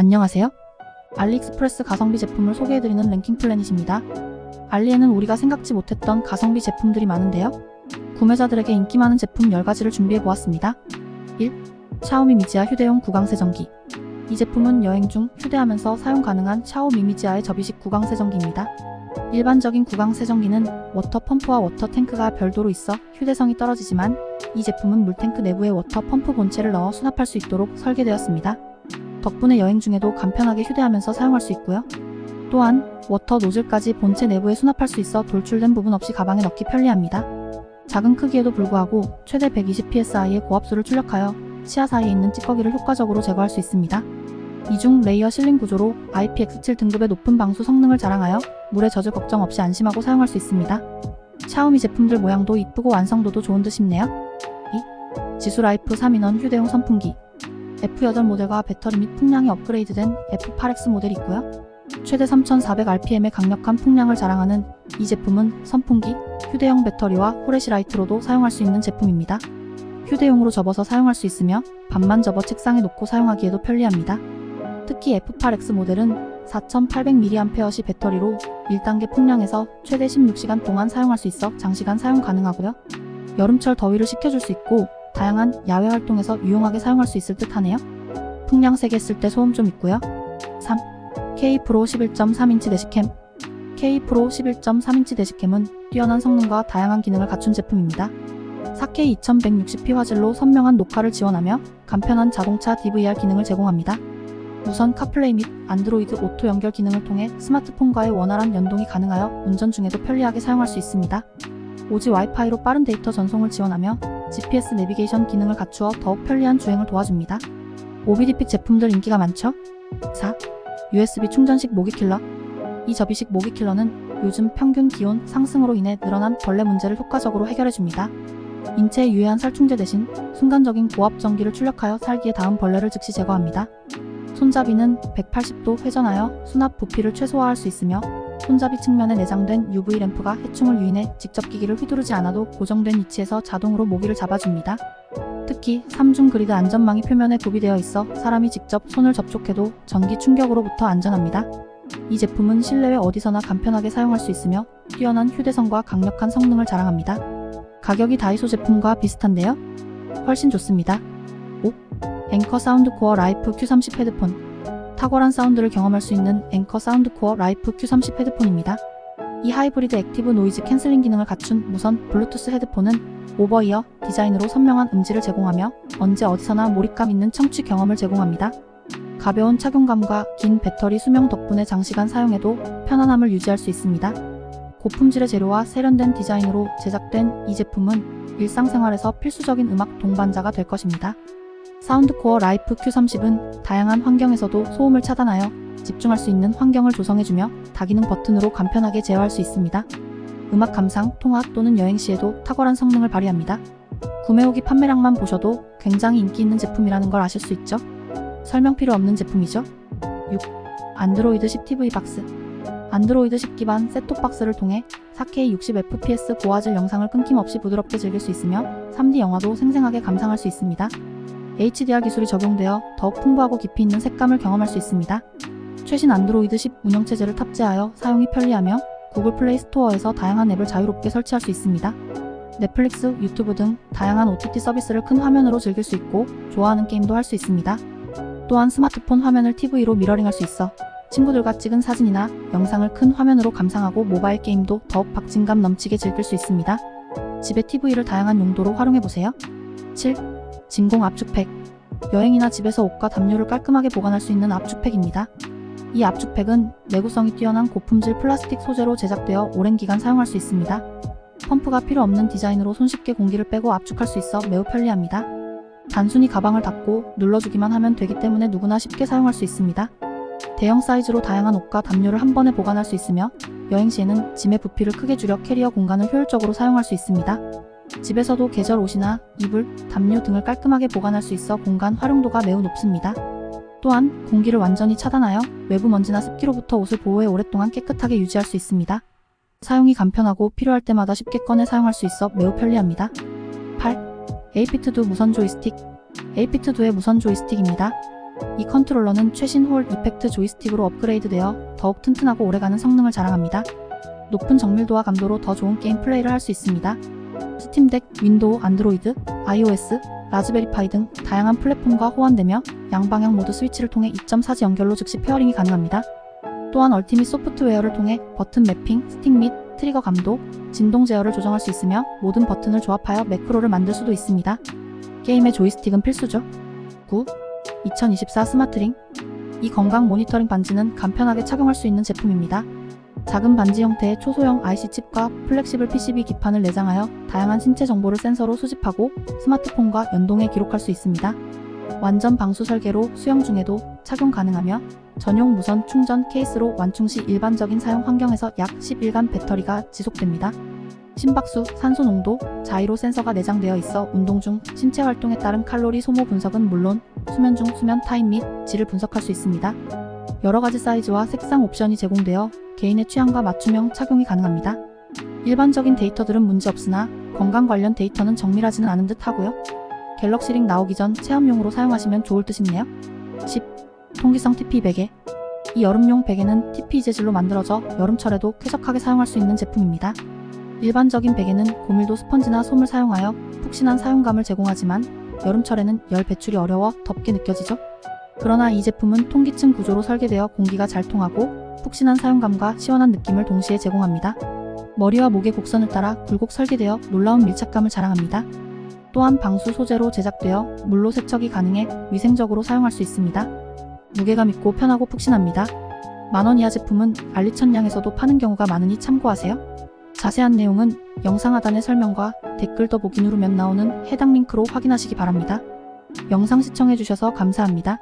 안녕하세요. 알리익스프레스 가성비 제품을 소개해드리는 랭킹 플래닛입니다. 알리에는 우리가 생각지 못했던 가성비 제품들이 많은데요. 구매자들에게 인기 많은 제품 10가지를 준비해보았습니다. 1. 샤오미 미지아 휴대용 구강세정기. 이 제품은 여행 중 휴대하면서 사용 가능한 샤오미 미지아의 접이식 구강세정기입니다. 일반적인 구강세정기는 워터 펌프와 워터 탱크가 별도로 있어 휴대성이 떨어지지만 이 제품은 물탱크 내부에 워터 펌프 본체를 넣어 수납할 수 있도록 설계되었습니다. 덕분에 여행 중에도 간편하게 휴대하면서 사용할 수 있고요. 또한 워터 노즐까지 본체 내부에 수납할 수 있어 돌출된 부분 없이 가방에 넣기 편리합니다. 작은 크기에도 불구하고 최대 120psi의 고압수를 출력하여 치아 사이에 있는 찌꺼기를 효과적으로 제거할 수 있습니다. 이중 레이어 실링 구조로 IPX7 등급의 높은 방수 성능을 자랑하여 물에 젖을 걱정 없이 안심하고 사용할 수 있습니다. 샤오미 제품들 모양도 이쁘고 완성도도 좋은 듯 싶네요. 2. 지수 라이프 3인원 휴대용 선풍기 F8 모델과 배터리 및 풍량이 업그레이드된 F8X 모델이 있고요. 최대 3400rpm의 강력한 풍량을 자랑하는 이 제품은 선풍기, 휴대용 배터리와 후레시라이트로도 사용할 수 있는 제품입니다. 휴대용으로 접어서 사용할 수 있으며 반만 접어 책상에 놓고 사용하기에도 편리합니다. 특히 F8X 모델은 4800mAh 배터리로 1단계 풍량에서 최대 16시간 동안 사용할 수 있어 장시간 사용 가능하고요. 여름철 더위를 식혀줄 수 있고 다양한 야외 활동에서 유용하게 사용할 수 있을 듯 하네요. 풍량 세게 쓸 때 소음 좀 있고요. 3. K 프로 11.3인치 대시캠 K 프로 11.3인치 대시캠은 뛰어난 성능과 다양한 기능을 갖춘 제품입니다. 4K 2160p 화질로 선명한 녹화를 지원하며 간편한 자동차 DVR 기능을 제공합니다. 무선 카플레이 및 안드로이드 오토 연결 기능을 통해 스마트폰과의 원활한 연동이 가능하여 운전 중에도 편리하게 사용할 수 있습니다. 오지 와이파이로 빠른 데이터 전송을 지원하며 GPS 내비게이션 기능을 갖추어 더욱 편리한 주행을 도와줍니다. OBD픽 제품들 인기가 많죠? 4. USB 충전식 모기 킬러 이 접이식 모기 킬러는 요즘 평균 기온 상승으로 인해 늘어난 벌레 문제를 효과적으로 해결해줍니다. 인체에 유해한 살충제 대신 순간적인 고압 전기를 출력하여 살기에 닿은 벌레를 즉시 제거합니다. 손잡이는 180도 회전하여 수납 부피를 최소화할 수 있으며 손잡이 측면에 내장된 UV 램프가 해충을 유인해 직접 기기를 휘두르지 않아도 고정된 위치에서 자동으로 모기를 잡아줍니다. 특히 3중 그리드 안전망이 표면에 구비되어 있어 사람이 직접 손을 접촉해도 전기 충격으로부터 안전합니다. 이 제품은 실내외 어디서나 간편하게 사용할 수 있으며 뛰어난 휴대성과 강력한 성능을 자랑합니다. 가격이 다이소 제품과 비슷한데요? 훨씬 좋습니다. 5. 앵커 사운드 코어 라이프 Q30 헤드폰 탁월한 사운드를 경험할 수 있는 앵커 사운드 코어 라이프 Q30 헤드폰입니다. 이 하이브리드 액티브 노이즈 캔슬링 기능을 갖춘 무선 블루투스 헤드폰은 오버이어 디자인으로 선명한 음질을 제공하며 언제 어디서나 몰입감 있는 청취 경험을 제공합니다. 가벼운 착용감과 긴 배터리 수명 덕분에 장시간 사용해도 편안함을 유지할 수 있습니다. 고품질의 재료와 세련된 디자인으로 제작된 이 제품은 일상생활에서 필수적인 음악 동반자가 될 것입니다. 사운드코어 라이프 Q30은 다양한 환경에서도 소음을 차단하여 집중할 수 있는 환경을 조성해주며 다기능 버튼으로 간편하게 제어할 수 있습니다. 음악 감상, 통화 또는 여행 시에도 탁월한 성능을 발휘합니다. 구매 후기 판매량만 보셔도 굉장히 인기 있는 제품이라는 걸 아실 수 있죠? 설명 필요 없는 제품이죠? 6. 안드로이드 10 TV 박스 안드로이드 10 기반 셋톱 박스를 통해 4K 60fps 고화질 영상을 끊김없이 부드럽게 즐길 수 있으며 3D 영화도 생생하게 감상할 수 있습니다. HDR 기술이 적용되어 더욱 풍부하고 깊이 있는 색감을 경험할 수 있습니다. 최신 안드로이드 10 운영체제를 탑재하여 사용이 편리하며 구글 플레이 스토어에서 다양한 앱을 자유롭게 설치할 수 있습니다. 넷플릭스, 유튜브 등 다양한 OTT 서비스를 큰 화면으로 즐길 수 있고 좋아하는 게임도 할 수 있습니다. 또한 스마트폰 화면을 TV로 미러링할 수 있어 친구들과 찍은 사진이나 영상을 큰 화면으로 감상하고 모바일 게임도 더욱 박진감 넘치게 즐길 수 있습니다. 집에 TV를 다양한 용도로 활용해보세요. 7. 진공 압축팩 여행이나 집에서 옷과 담요를 깔끔하게 보관할 수 있는 압축팩입니다. 이 압축팩은 내구성이 뛰어난 고품질 플라스틱 소재로 제작되어 오랜 기간 사용할 수 있습니다. 펌프가 필요 없는 디자인으로 손쉽게 공기를 빼고 압축할 수 있어 매우 편리합니다. 단순히 가방을 닫고 눌러주기만 하면 되기 때문에 누구나 쉽게 사용할 수 있습니다. 대형 사이즈로 다양한 옷과 담요를 한 번에 보관할 수 있으며 여행 시에는 짐의 부피를 크게 줄여 캐리어 공간을 효율적으로 사용할 수 있습니다. 집에서도 계절 옷이나 이불, 담요 등을 깔끔하게 보관할 수 있어 공간 활용도가 매우 높습니다. 또한 공기를 완전히 차단하여 외부 먼지나 습기로부터 옷을 보호해 오랫동안 깨끗하게 유지할 수 있습니다. 사용이 간편하고 필요할 때마다 쉽게 꺼내 사용할 수 있어 매우 편리합니다. 8. 에이피트2 무선 조이스틱 에이피트2의 무선 조이스틱입니다. 이 컨트롤러는 최신 홀 이펙트 조이스틱으로 업그레이드되어 더욱 튼튼하고 오래가는 성능을 자랑합니다. 높은 정밀도와 감도로 더 좋은 게임 플레이를 할 수 있습니다. 스팀덱, 윈도우, 안드로이드, iOS, 라즈베리파이 등 다양한 플랫폼과 호환되며 양방향 모드 스위치를 통해 2.4G 연결로 즉시 페어링이 가능합니다. 또한 얼티밋 소프트웨어를 통해 버튼 매핑, 스틱 및 트리거 감도, 진동 제어를 조정할 수 있으며 모든 버튼을 조합하여 매크로를 만들 수도 있습니다. 게임의 조이스틱은 필수죠. 9. 2024 스마트링 이 건강 모니터링 반지는 간편하게 착용할 수 있는 제품입니다. 작은 반지 형태의 초소형 IC 칩과 플렉시블 PCB 기판을 내장하여 다양한 신체 정보를 센서로 수집하고 스마트폰과 연동해 기록할 수 있습니다. 완전 방수 설계로 수영 중에도 착용 가능하며 전용 무선 충전 케이스로 완충 시 일반적인 사용 환경에서 약 10일간 배터리가 지속됩니다. 심박수, 산소 농도, 자이로 센서가 내장되어 있어 운동 중 신체 활동에 따른 칼로리 소모 분석은 물론 수면 중 수면 타임 및 질을 분석할 수 있습니다. 여러 가지 사이즈와 색상 옵션이 제공되어 개인의 취향과 맞춤형 착용이 가능합니다. 일반적인 데이터들은 문제없으나 건강 관련 데이터는 정밀하지는 않은 듯 하고요. 갤럭시 링 나오기 전 체험용으로 사용하시면 좋을 듯 싶네요. 10. 통기성 TP 베개 이 여름용 베개는 TP 재질로 만들어져 여름철에도 쾌적하게 사용할 수 있는 제품입니다. 일반적인 베개는 고밀도 스펀지나 솜을 사용하여 푹신한 사용감을 제공하지만 여름철에는 열 배출이 어려워 덥게 느껴지죠? 그러나 이 제품은 통기층 구조로 설계되어 공기가 잘 통하고 푹신한 사용감과 시원한 느낌을 동시에 제공합니다. 머리와 목의 곡선을 따라 굴곡 설계되어 놀라운 밀착감을 자랑합니다. 또한 방수 소재로 제작되어 물로 세척이 가능해 위생적으로 사용할 수 있습니다. 무게감 있고 편하고 푹신합니다. 만원 이하 제품은 알리천량에서도 파는 경우가 많으니 참고하세요. 자세한 내용은 영상 하단의 설명과 댓글 더보기 누르면 나오는 해당 링크로 확인하시기 바랍니다. 영상 시청해주셔서 감사합니다.